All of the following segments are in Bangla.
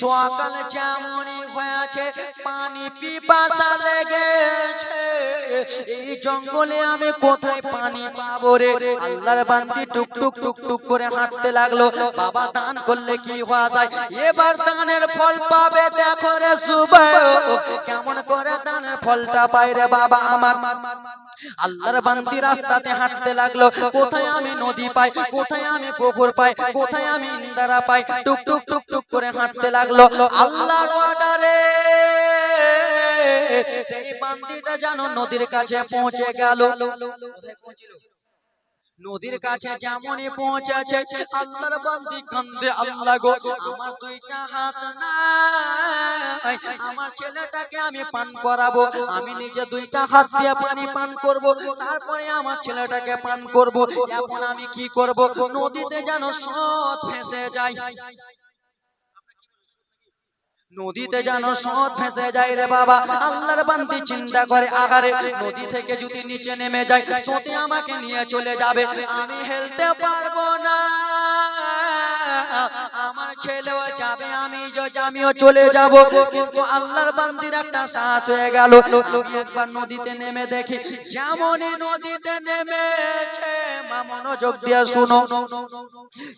সকাল যেমনই হয়েছে, পানি পিপাসা লেগেছে। এই জঙ্গলে আমি কোথায় পানি পাবো রে? আল্লাহর বান্দি টুক টুক টুক টুক করে হাঁটতে লাগল। বাবা দান করলে কি হওয়া যায়? এবার দানের ফল পাবে, দেখো রে সুবাই কেমন করে দানের ফলটা পাই রে বাবা আমার? আল্লাহর বান্দি রাস্তাতে হাঁটতে লাগল কোথায় আমি নদী পাই কোথায় আমি পুকুর পাই কোথায় আমি ইন্দারা পাই টুক টুক টুক টুক করে হাঁটতে লাগল আল্লাহর অর্ডারে সেই বান্দিটা জানো নদীর কাছে পৌঁছে গেল কোথায় পৌঁছিল? নদীর কাছে যেমনই পৌঁছেছে আল্লাহর বান্দি কান্দে আল্লাহ গো। আমার দুইটা হাত নাই। আমার ছেলেটাকে আমি পান করাবো। আমি নিজে দুইটা হাত দিয়ে পানি পান করব। তারপরে আমার ছেলেটাকে পান করব। এখন আমি কি করব? নদীতে যেন সৎ ফেসে যায় নদীতে যেন সৎ ফেসে যায় রে বাবা আল্লাহর বান্দি চিন্তা করে আগারে নদী থেকে যদি নিচে নেমে যায় সতে আমাকে নিয়ে চলে যাবে। আমি হেলতে পারব না। আমার ছেলেও যাবে, আমি আমিও চলে যাব। কিন্তু আল্লাহর বান্দির একটা সাহস হয়ে গেল। একবার নদীতে নেমে দেখি, যেমনই নদীতে নেমেছে মনোযোগ শুনো।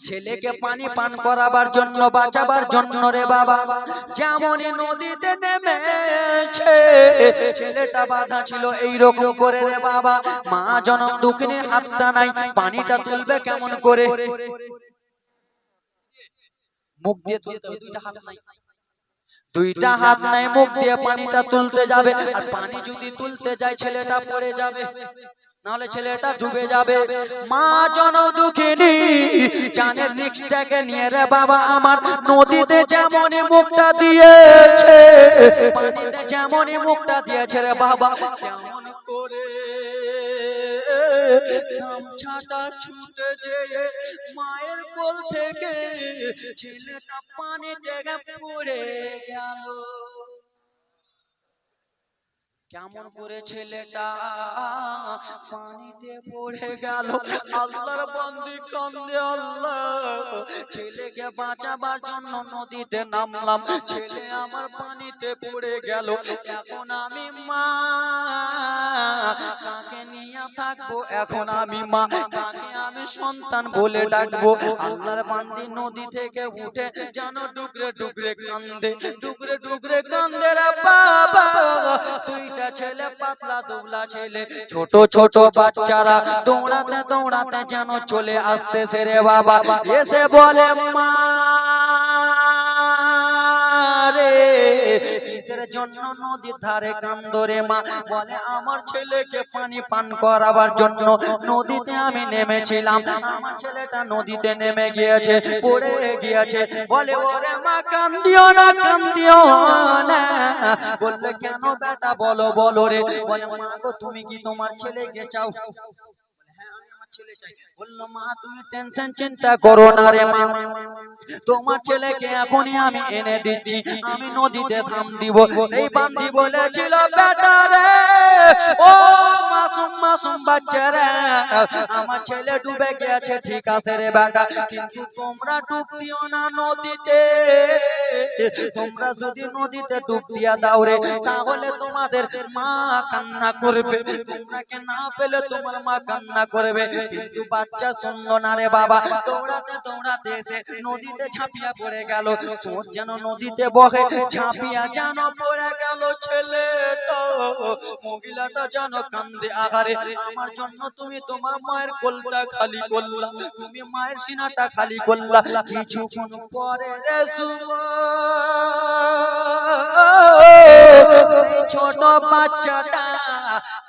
ছেলেকে পানি পান করাবার জন্য, বাঁচাবার জন্য রে বাবা, যেমনই নদীতে নেমেছে, ছেলেটা বাধা ছিল এই রকম করে রে বাবা। মা জনম দুঃখিনীর হাতটা নাই, পানিটা তুলবে কেমন করে? মুখ দিয়ে তুলতে হবে দুইটা হাত নাই। দুইটা হাত নাই মুখ দিয়ে পানিটা তুলতে যাবে আর পানি যদি তুলতে যায় ছেলেটা পড়ে যাবে। নাহলে ছেলেটা ডুবে যাবে। মা জন দুঃখিনী জানের রিক্সটাকে নিয়ে রে বাবা আমার নদীতে যেমনই মুখটা দিয়েছে পানিতে যেমনই মুখটা দিয়েছে রে বাবা কেমন করে গামছাটা ছুটে যেয়ে মায়ের কোল থেকে ছেলেটা পানি থেকে পড়ে গেল। কেমন করে ছেলেটা পানিতে পড়ে গেল। আল্লাহর বন্দি কান্দে আল্লাহ। ছেলেকে বাঁচাবার জন্য নদীতে নামলাম। ছেলে আমার পানিতে পড়ে গেল। এখন আমি মা। কাকে নিয়ে থাকব? এখন আমি মা। সন্তান বলে ডাকবো। আল্লাহর বান্দি নদী থেকে উঠে যেন ডুকরে ডুকরে কান্দে। ডুকরে ডুকরে কান্দে বাবা। দুইটা ছেলে পাতলা দুবলা ছেলে ছোট ছোট বাচ্চারা দৌড়াতে দৌড়াতে যেন চলে আসতেছে রে বাবা। এসে বলে মা রে কিসের জন্য নদীর ধারে কান্দরে মা বলে, আমার ছেলেকে পানি পান করাবার জন্য নদীতে আমি নেমেছিলাম। আমার ছেলেটা নদীতে নেমে গিয়েছে, পড়ে গিয়েছে। বলে, ওরে মা, কান্দিও না, কান্দিও বললে, কেন বেটা, বলো বলো রে। বলে, মা গো, তুমি কি তোমার ছেলেকে চাও? হ্যাঁ যাই বলল মা তুমি টেনশন চিন্তা করো না রে মা। তোমার ছেলেকে এখনই আমি এনে দিচ্ছি। আমি নদীতে থাম দিব। সেই বান্দি বলেছিল বেটা রে ও মাসুম মাসুম বাচ্চা রে আমার ছেলে ডুবে গেছে, ঠিক আছে রে বেটা, কিন্তু তোমরা ডুব দিও না নদীতে। তোমরা যদি নদীতে ডুব দিয়া দাও রে, তাহলে তোমাদের মা কান্না করবে। তোমরাকে না পেলে তোমার মা কান্না করবে। কিন্তু বাচ্চা শুনলো না রে বাবা, দৌড়াতে দৌড়াতে এসে নদীতে ঝাঁপিয়া পড়ে গেল। সোঁত যেন নদীতে বহে, ঝাঁপিয়া যেন পড়ে গেল ছেলেটা। মহিলাটা যেন কান্দে আগারে আমার জন্য তুমি তোমার মায়ের কোলটা খালি করলা, তুমি মায়ের সিনাটা খালি করলা। কিছুক্ষণ পরে রে ছোট বাচ্চাটা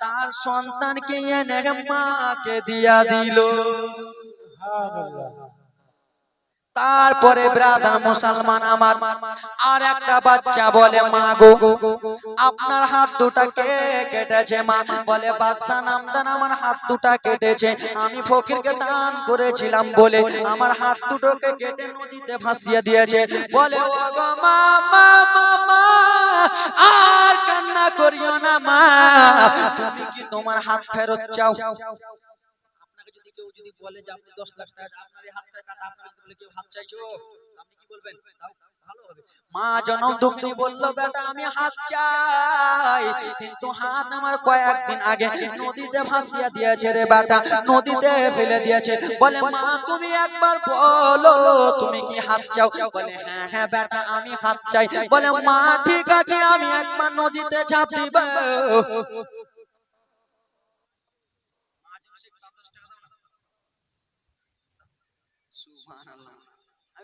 তার সন্তানকে এনে মাকে দিয়া দিল। তারপরে ব্রাদার মুসলমান আমার আর একটা বাচ্চা বলে মা গো আপনার হাত দুটা কে কেটেছে মা? বলে বাদশা নামদান আমার হাত দুটা কেটেছে। আমি ফকিরকে দান করেছিলাম বলে আমার হাত দুটোকে কেটে নদীতে ভাসিয়ে দিয়েছে। বলে ও গো মা মা মা মা আর কান্না করিও না মা। তুমি কি তোমার হাত ফেরত চাও? যদি বলে যে আপনি দশ লাখ টাকা আপনার এই হাতটা কাটা আপনাকে যদি বলে কেউ হাত চাইছো? আপনি কি বলবেন? দাও ভালো হবে। মা জনম দুঃখিনী বলল, বেটা, আমি হাত চাই, কিন্তু হাত আমার কয়েকদিন আগে নদীতে ভাসিয়া দিয়েছে রে বেটা, নদীতে ফেলে দিয়েছে। বলে, মা, তুমি একবার বলো, তুমি কি হাত চাও? বলে হ্যাঁ হ্যাঁ বেটা, আমি হাত চাই। বলে, মা, ঠিক আছে, আমি একবার নদীতে ঝাঁপ দিব।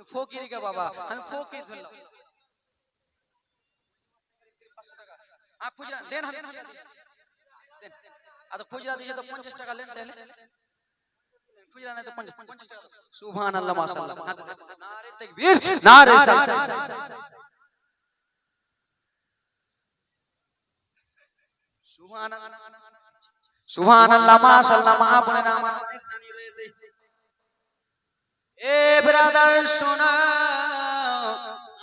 আমি ফকির গে বাবা আমি ফকির ধরলাম। আ খুচরা দেন আমি দেন। আ তো খুচরা দিয়ে তো 50 টাকা লেন তাহলে। খুচরা নাই তো 50 50 টাকা। সুবহানাল্লাহ মাশাআল্লাহ। নারে তাকবীর নারে সালাত সুবহানাল্লাহ সুবহানাল্লাহ মাশাআল্লাহ মা বোনেরা আমার এ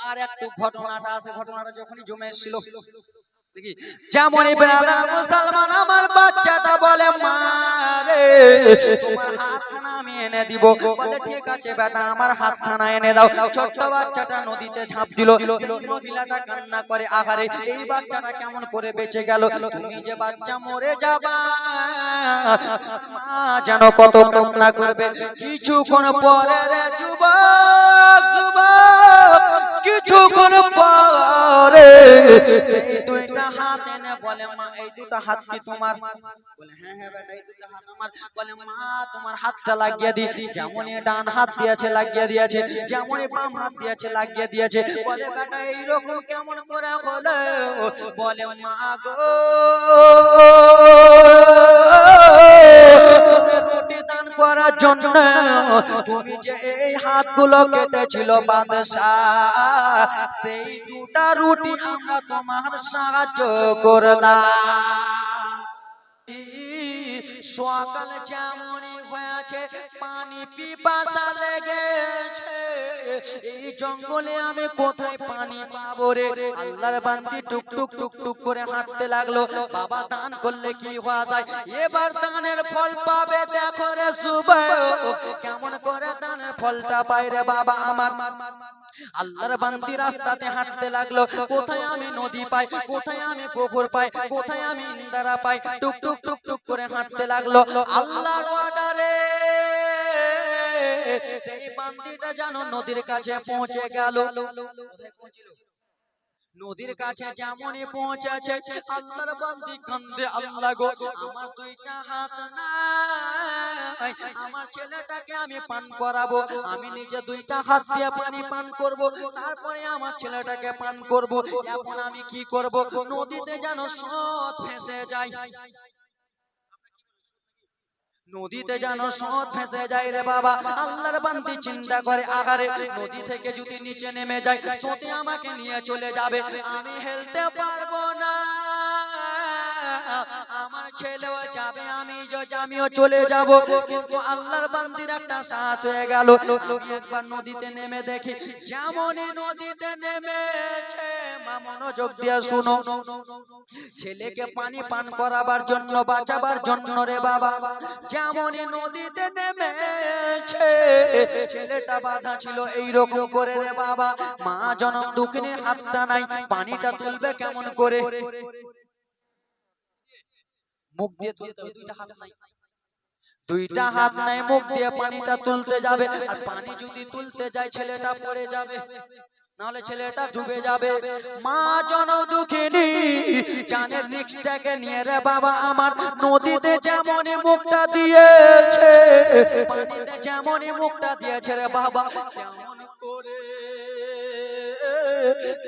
আর একটু ঘটনাটা আছে ঘটনাটা যখনই জমে এসেছিল দেখি যেমনই ব্রাদার মুসলমান আমার বাচ্চাটা বলে মা রে তোমার হাতখানা আমি এনে দিব। বলে ঠিক আছে বেটা আমার হাতখানা এনে দাও। ছোট্ট বাচ্চাটা নদীতে ঝাঁপ দিল মহিলাটা কান্না করে আহারে এই বাচ্চাটা কেমন করে বেঁচে গেল? তুমি যে বাচ্চা মরে যাবা মা যেন কত কান্না করবে। কিছুক্ষণ পরে রে যুবক যুবক কিছুক্ষণ পরে সেই দুইটা হাত এনে বলে, মা, এই দুটো হাত কি তোমার? বলে হ্যাঁ হ্যাঁ বেটা, এই দুটো হাত আমার। বলে, মা, তোমার হাতটা লাগিয়ে দি যেমনই ডান হাত দিয়েছে, লাগিয়ে দিয়েছে। যেমনই বাম হাত দিয়েছে, লাগিয়ে দিয়েছে। বলে, বেটা, এইরকম কেমন করে হলো? বলে, মা গো করার জন্য তুমি যে এই হাতগুলো কেটেছিল বাদশাহ সেই দুটা রুটি আমরা তোমার সাহায্য করলাম। সকাল যেমনই হয়েছে, পানি পিপাসা লেগেছে। এই জঙ্গলে আমি কোথায় পানি পাবো রে? আল্লাহর বান্দি টুক টুক টুক টুক করে হাঁটতে লাগল। বাবা দান করলে কি হওয়া যায়? এবার দানের ফল পাবে, দেখো রে যুবক কেমন করে দানের ফলটা পাই রে বাবা আমার? আল্লাহর বান্দি রাস্তাতে হাঁটতে লাগল। কোথায় আমি নদী পাই? কোথায় আমি পুকুর পাই? কোথায় আমি ইন্দারা পাই? টুক টুক টুক টুক করে হাঁটতে লাগল। আল্লাহর অর্ডারে সেই বান্দিটা জানো নদীর কাছে পৌঁছে গেল। কোথায় পৌঁছিল? নদীর কাছে যেমন পৌঁছেছে আল্লাহর বান্দি কান্দে আল্লাহ গো। আমার দুইটা হাত নাই। আমার ছেলেটাকে আমি পান করাবো। আমি নিজে দুইটা হাত দিয়ে পানি পান করব। তারপরে আমার ছেলেটাকে পান করব। এখন আমি কি করব? নদীতে যেন সৎ ফেসে যায় নদীতে যেন সৎ ফেসে যায় রে বাবা আল্লাহর বান্দি চিন্তা করে আগারে নদী থেকে যদি নিচে নেমে যায় সতে আমাকে নিয়ে চলে যাবে। আমি হেলতে পারব না। আমার ছেলেও যাবে, আমি আমিও চলে যাব। কিন্তু আল্লাহর বান্দির একটা সাহস হয়ে গেল। একবার নদীতে নেমে দেখি, যেমনই নদীতে নেমেছে মনোযোগ শুনো। ছেলেকে পানি পান করাবার জন্য, বাঁচাবার জন্য রে বাবা, যেমনই নদীতে নেমেছে, ছেলেটা বাধা ছিল এই রকম করে রে বাবা। মা জনম দুঃখিনীর হাতটা নাই, পানিটা তুলবে কেমন করে? মুখ দিয়ে তুলতে হবে দুইটা হাত নাই। দুইটা হাত নাই মুখ দিয়ে পানিটা তুলতে যাবে আর পানি যদি তুলতে যায় ছেলেটা পড়ে যাবে। নাহলে ছেলেটা ডুবে যাবে। মা জন দুঃখিনী জানের রিক্সটাকে নিয়ে রে বাবা আমার। নদীতে যেমনই মুখটা দিয়েছে পানিতে যেমনই মুখটা দিয়েছে রে বাবা। কেমন করে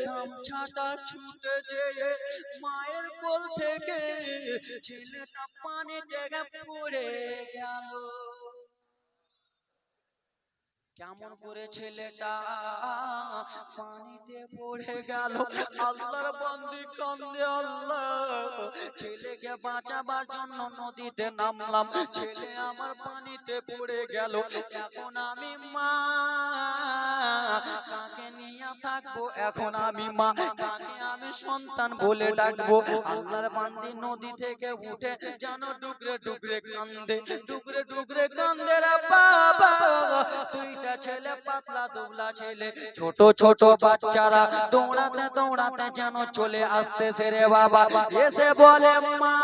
গামছাটা ছুটে যেয়ে মায়ের কোল থেকে ছেলেটা পানি জায়গা পড়ে গেল। কেমন করে ছেলেটা পানিতে পড়ে গেল। আল্লাহর বন্দি কান্দে আল্লাহ। ছেলেকে বাঁচাবার জন্য নদীতে নামলাম। ছেলে আমার পানিতে পড়ে গেল। এখন আমি মা। কাকে নিয়ে থাকব? এখন আমি মা। কাকে সন্তান বলে ডাকবো। আল্লাহর বান্দি নদী থেকে উঠে যেন ডুগরে ডুগরে কান্দে। ডুগরে ডুগরে কান্দে বাবা। দুইটা ছেলে পাতলা দুবলা ছেলে ছোট ছোট বাচ্চারা দৌড়াতে দৌড়াতে যেন চলে আসতে সেরে বাবা। এসে বলে মা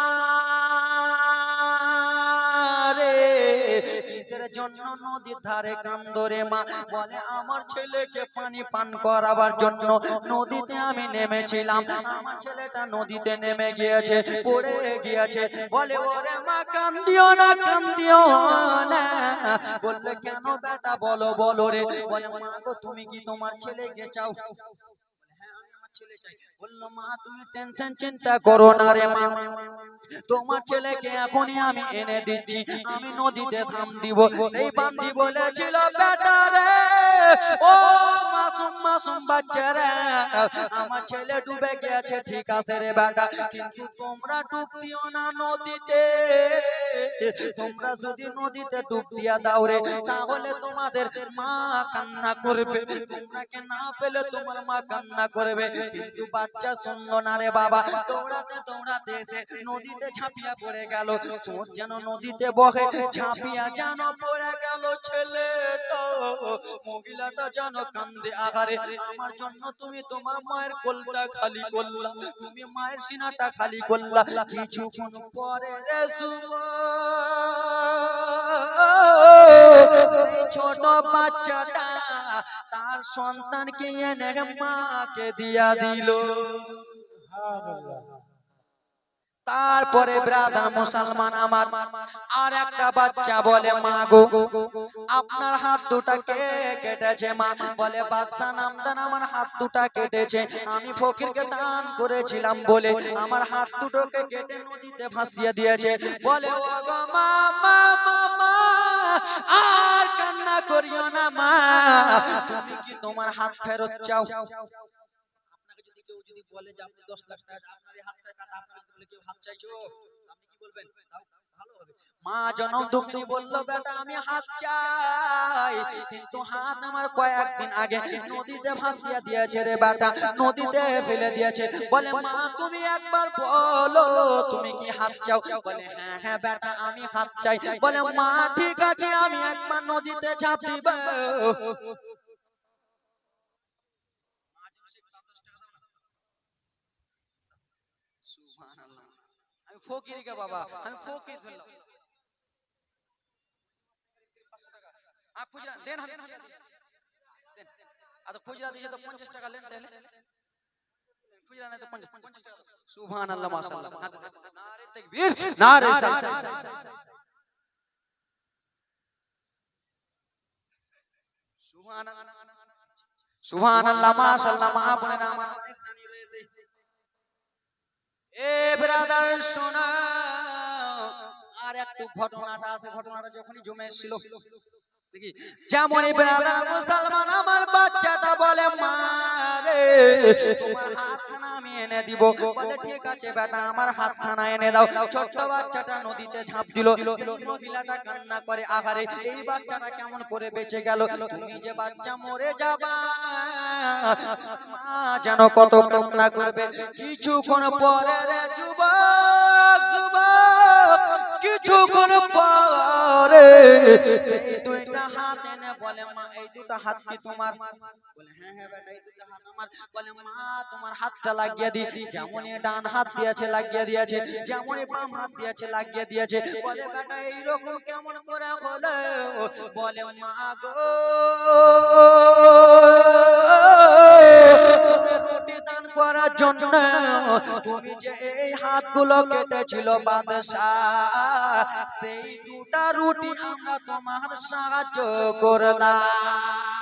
জন্য নদীর ধারে কান্দরে মা বলে, আমার ছেলেকে পানি পান করাবার জন্য নদীতে আমি নেমেছিলাম। আমার ছেলেটা নদীতে নেমে গিয়েছে, পড়ে গিয়েছে। বলে, ওরে মা, কান্দিও না কান্দিও না। বললে, কেন বেটা, বলো বলো রে। বলে, মা গো, তুমি কি তোমার ছেলেকে চাও বলে, হ্যাঁ, আমি আমার ছেলে চাই। বলল মা তুমি টেনশন চিন্তা করো না রে মা। তোমার ছেলেকে এখনই আমি এনে দিচ্ছি। আমি নদীতে থাম দিব। সেই বান্দি বলেছিল বেটা রে ও মাসুম মাসুম বাচ্চা রে আমার ছেলে ডুবে গেছে ঠিক আছে রে বেটা। কিন্তু তোমরা ডুব দিও না নদীতে। তোমরা যদি নদীতে ডুব দিয়া দাও রে তাহলে তোমাদের মা কান্না করবে। তোমরাকে না পেলে তোমার মা কান্না করবে। কিন্তু বাচ্চা শুনলো না রে বাবা। দৌড়াতে দৌড়াতে এসে নদীতে ঝাঁপিয়া পড়ে গেল। সোঁত যেন নদীতে বহে, ঝাঁপিয়া যেন পড়ে গেল ছেলেটা মহিলাটা যেন কান্দে আহারে, আমার জন্য তুমি তোমার মায়ের কোলটা খালি করলা, তুমি মায়ের সিনাটা খালি করলা, কিছুক্ষণ পরে রে সেই ছোট বাচ্চাটা তার সন্তানকে এনে মাকে দিয়া দিল। তারপরে ব্রাদার মুসলমান আমার, আর একটা বাচ্চা বলে, মা গো, আপনার হাত দুটা কে কেটেছে, মা? বলে, বাদশা নামদান আমার হাত দুটা কেটেছে। আমি ফকিরকে দান করেছিলাম বলে আমার হাত দুটোকে কেটে নদীতে ভাসিয়ে দিয়েছে। বলে, ও গো, মা মা মা মা, আর কান্না করিও না, মা। তুমি কি তোমার হাত ফেরত চাও আপনাকে যদি কেউ যদি বলে যে আপনি 10 লাখ টাকা আপনার এই হাতটা কাটা আপনাকে যদি বলে কেউ হাত চাইছো? আপনি কি বলবেন? দাও ভালো হবে। মা জনম দুঃখী বলল, বেটা, আমি হাত চাই, কিন্তু হাত আমার কয়েকদিন আগে নদীতে ভাসিয়া দিয়েছে রে বেটা, নদীতে ফেলে দিয়েছে। বলে, মা, তুমি একবার বলো, তুমি কি হাত চাও? বলে হ্যাঁ হ্যাঁ বেটা, আমি হাত চাই। বলে, মা, ঠিক আছে, আমি একবার নদীতে ঝাঁপ দিব। আমি ফকির কে বাবা, আমি ফকির ধরলাম। আ খুচরা, দেন আমি দেন। আ তো খুচরা দিয়ে তো 50 টাকা লেন তাহলে। খুচরা নাই তো 50 50 টাকা। সুবহানাল্লাহ, মাশাআল্লাহ। হাতে দেন। নারে তাকবীর, নারে সালাত সুবহানাল্লাহ সুবহানাল্লাহ, মাশাআল্লাহ, মা বোনেরা আমার অনেক দানি রয়েছে এ আর একটু ঘটনাটা আছে ঘটনাটা যখনই জমে এসেছিল ব্রাদার মুসলমান আমার বাচ্চাটা বলে মা রে তোমার হাতখানা আমি এনে দিব। বলে ঠিক আছে বেটা আমার হাতখানা এনে দাও। ছোট্ট বাচ্চাটা নদীতে ঝাঁপ দিল। মহিলাটা কান্না করে আহারে এই বাচ্চাটা কেমন করে বেঁচে গেল? তুমি যে বাচ্চা মরে যাবা মা যেন কত কান্না করবে। কিছুক্ষণ পরে রে যুবক যুবক কিছুক্ষণ পরে। সেই দুইটা হাত এনে বলে, মা, এই দুটো হাত কি তোমার? বলে হ্যাঁ হ্যাঁ বেটা, এই দুটো হাত আমার। বলে, মা, তোমার হাতটা লাগিয়ে দি যেমন ডান হাত দিয়েছে, লাগিয়ে দিয়েছে। যেমন বাম হাত দিয়েছে, লাগিয়ে দিয়েছে। বলে, বেটা, এইরকম কেমন করে হলো? বলে, মা গো করার জন্য তুমি যে এই হাতগুলো কেটেছিল বাদশাহ সেই দুটা রুটি আমরা তোমার সাহায্য করলাম।